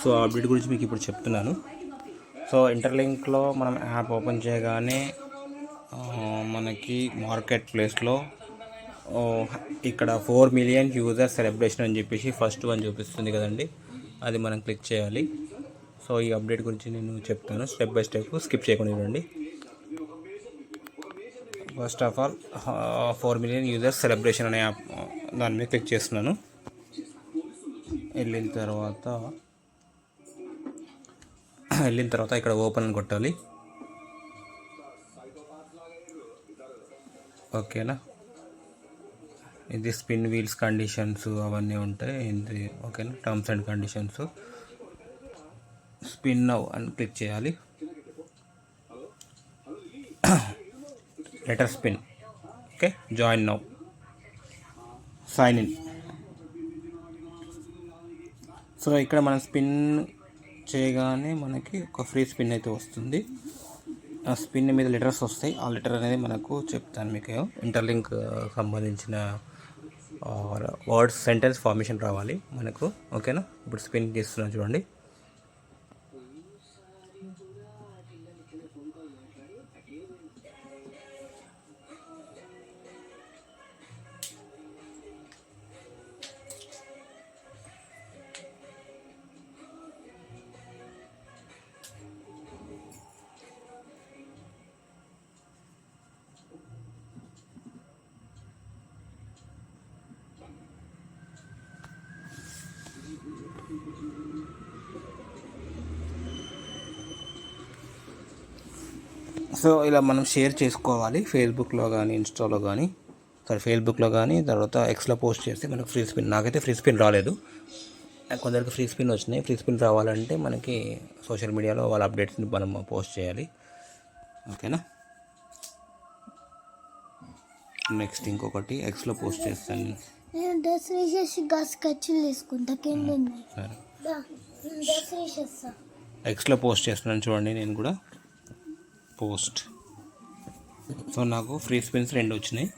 So ఆ update గురించి మీకు ఇప్పుడు చెప్తున్నాను. సో ఇంటర్లింక్లో మనం యాప్ ఓపెన్ చేయగానే మనకి మార్కెట్ ప్లేస్లో ఇక్కడ ఫోర్ మిలియన్ యూజర్ సెలబ్రేషన్ అని చెప్పేసి ఫస్ట్ వన్ చూపిస్తుంది కదండి. అది మనం క్లిక్ చేయాలి. సో ఈ అప్డేట్ గురించి నేను చెప్తాను. స్టెప్ బై స్టెప్ స్కిప్ చేయకుండా చూడండి. First of all four million users celebration అనే యాప్ దాని మీద క్లిక్ చేస్తున్నాను. వెళ్ళిన తర్వాత వెళ్ళిన తర్వాత ఇక్కడ ఓపెన్ అని కొట్టాలి. ఓకేనా? ఇది స్పిన్ వీల్స్ కండిషన్స్ అవన్నీ ఉంటాయి. ఇది ఓకేనా? Terms and conditions. Spin now అని క్లిక్ చేయాలి. Letter spin. Okay? Join now. Sign in. So ఇక్కడ మనం స్పిన్ చేయగానే మనకి ఒక ఫ్రీ స్పిన్ అయితే వస్తుంది. ఆ స్పిన్ మీద లెటర్స్ వస్తాయి. ఆ లెటర్ అనేది మనకు చెప్తాను మీకు. ఇంటర్లింక్ సంబంధించిన వర్డ్స్ సెంటెన్స్ ఫార్మేషన్ రావాలి మనకు. ఓకేనా? ఇప్పుడు స్పిన్ చేస్తున్నాను చూడండి. సో ఇలా మనం షేర్ చేసుకోవాలి. ఫేస్బుక్లో కానీ ఇన్స్టాలో కానీ సారీ ఫేస్బుక్లో కానీ తర్వాత ఎక్స్లో పోస్ట్ చేస్తే మనకు ఫ్రీ స్పిన్. నాకైతే ఫ్రీ స్పిన్ రాలేదు. కొందరికి ఫ్రీ స్పిన్ వచ్చినాయి. ఫ్రీ స్పిన్ రావాలంటే మనకి సోషల్ మీడియాలో వాళ్ళ అప్డేట్స్ని మనం పోస్ట్ చేయాలి. ఓకేనా? నెక్స్ట్ ఇంకొకటి ఎక్స్లో పోస్ట్ చేస్తాను. నేను. తీసుకుంటా. సరే. ఎక్స్లో పోస్ట్ చేస్తున్నాను చూడండి నేను కూడా. పోస్ట్. సో నాకు ఫ్రీ స్పిన్స్ రెండు వచ్చినాయి.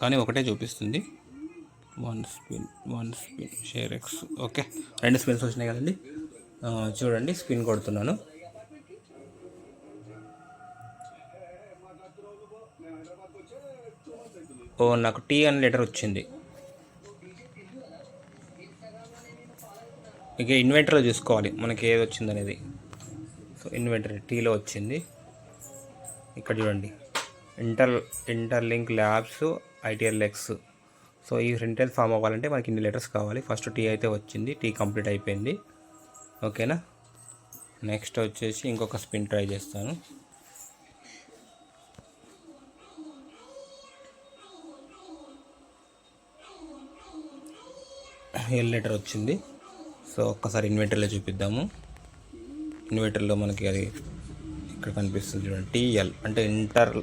కానీ ఒకటే చూపిస్తుంది. One spin one spin share X okay రెండు స్పిన్స్ వచ్చినాయి కదండి. చూడండి స్పిన్ కొడుతున్నాను. ఓ నాకు టీ అని లెటర్ వచ్చింది. ఇక ఇన్వెంటర్లో చూసుకోవాలి మనకి ఏది వచ్చింది అనేది సో ఇన్వెంటరీ టీలో వచ్చింది. ఇక్కడ చూడండి. Inter interlink labs ITL X so ఈ రెంటెల్ ఫామ్ అవ్వాలంటే మనకి ఇన్ని లెటర్స్ కావాలి. ఫస్ట్ టీ అయితే వచ్చింది. టీ కంప్లీట్ అయిపోయింది. ఓకేనా? నెక్స్ట్ వచ్చేసి ఇంకొక స్పిన్ ట్రై చేస్తాను. ఎల్ లెటర్ వచ్చింది. సో ఒక్కసారి ఇన్వెంటర్లో చూపిద్దాము. ఇన్వర్టర్లో మనకి అది ఇక్కడ కనిపిస్తుంది చూడండి. టీఎల్ అంటే ఇంటర్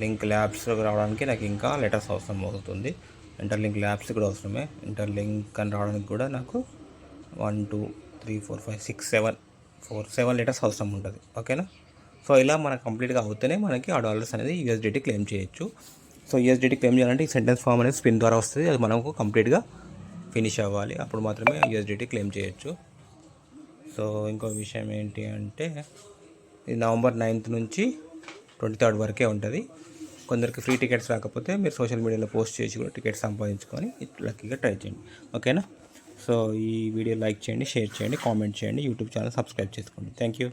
లింక్ ల్యాబ్స్లోకి రావడానికి నాకు ఇంకా లెటర్స్ అవసరం అవుతుంది. ఇంటర్ లింక్ ల్యాబ్స్ కూడా అవసరమే. ఇంటర్ లింక్ అని రావడానికి కూడా నాకు one two three four five six seven four seven letters అవసరం ఉంటుంది. ఓకేనా? సో ఇలా మనకు కంప్లీట్గా అవుతేనే మనకి ఆ డాలర్స్ అనేది యూఎస్డిటీ క్లెయిమ్ చేయొచ్చు. సో యూఎస్డిటీ క్లెయిమ్ చేయాలంటే ఈ సెంటెన్స్ ఫామ్ అనేది స్పిన్ ద్వారా వస్తుంది. అది మనకు కంప్లీట్గా ఫినిష్ అవ్వాలి. అప్పుడు మాత్రమే యూఎస్డిటీ క్లెయిమ్ చేయొచ్చు. సో ఇంకో విషయం ఏంటి అంటే ఇది నవంబర్ నైన్త్ నుంచి ట్వంటీ థర్డ్ వరకే ఉంటుంది. కొందరికి ఫ్రీ టికెట్స్ రాకపోతే మీరు సోషల్ మీడియాలో పోస్ట్ చేసి కూడా టికెట్స్ సంపాదించుకొని లక్కీగా ట్రై చేయండి. ఓకేనా? సో ఈ వీడియో లైక్ చేయండి షేర్ చేయండి కామెంట్ చేయండి యూట్యూబ్ ఛానల్ సబ్స్క్రైబ్ చేసుకోండి. Thank you.